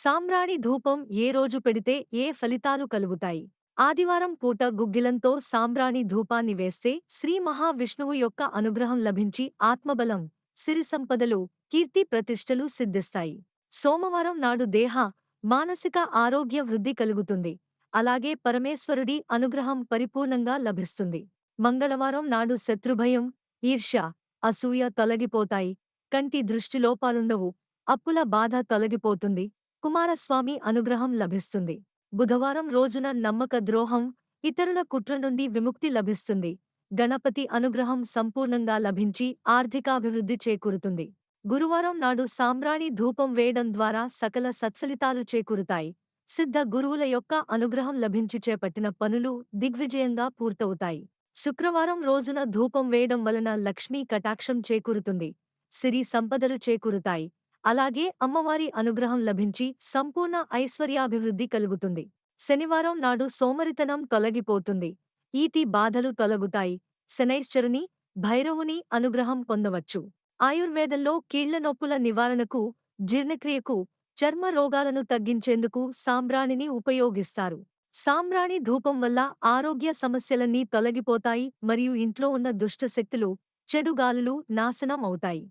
సాంబ్రాణి ధూపం ఏ రోజు పెడితే ఏ ఫలితాలు కలుగుతాయి? ఆదివారం పూట గుగ్గిలంతో సాంబ్రాణి ధూపాన్ని వేస్తే శ్రీ మహావిష్ణువు యొక్క అనుగ్రహం లభించి ఆత్మబలం సిరి సంపదలు కీర్తి ప్రతిష్టలు సిద్ధిస్తాయి. సోమవారం నాడు దేహ మానసిక ఆరోగ్య వృద్ధి కలుగుతుంది. అలాగే పరమేశ్వరుడి అనుగ్రహం పరిపూర్ణంగా లభిస్తుంది. మంగళవారం నాడు శత్రుభయం ఈర్ష్య అసూయ తొలగిపోతాయి. కంటి దృష్టిలోపాలుండవు అప్పుల బాధ తొలగిపోతుంది. కుమారస్వామి అనుగ్రహం లభిస్తుంది. బుధవారం రోజున నమ్మక ద్రోహం ఇతరుల కుట్ర నుండి విముక్తి లభిస్తుంది. గణపతి అనుగ్రహం సంపూర్ణంగా లభించి ఆర్థికాభివృద్ధి చేకూరుతుంది. గురువారం నాడు సాంబ్రాణి ధూపం వేయడం ద్వారా సకల సత్ఫలితాలు చేకూరుతాయి. సిద్ధ గురువుల యొక్క అనుగ్రహం లభించి చేపట్టిన పనులు దిగ్విజయంగా పూర్తవుతాయి. శుక్రవారం రోజున ధూపం వేయడం వలన లక్ష్మీ కటాక్షం చేకూరుతుంది. సిరి సంపదలు చేకూరుతాయి. అలాగే అమ్మవారి అనుగ్రహం లభించి సంపూర్ణ ఐశ్వర్యాభివృద్ధి కలుగుతుంది. శనివారం నాడు సోమరితనం తొలగిపోతుంది. ఈతి బాధలు తొలగుతాయి. శనైశ్చరుని భైరవుని అనుగ్రహం పొందవచ్చు. ఆయుర్వేదంలో కీళ్ళ నొప్పుల నివారణకు జీర్ణక్రియకు చర్మ రోగాలను తగ్గించేందుకు సాంబ్రాణిని ఉపయోగిస్తారు. సాంబ్రాణి ధూపం వల్ల ఆరోగ్య సమస్యలన్నీ తొలగిపోతాయి మరియు ఇంట్లో ఉన్న దుష్టశక్తులు చెడుగాలులు నాశనం అవుతాయి.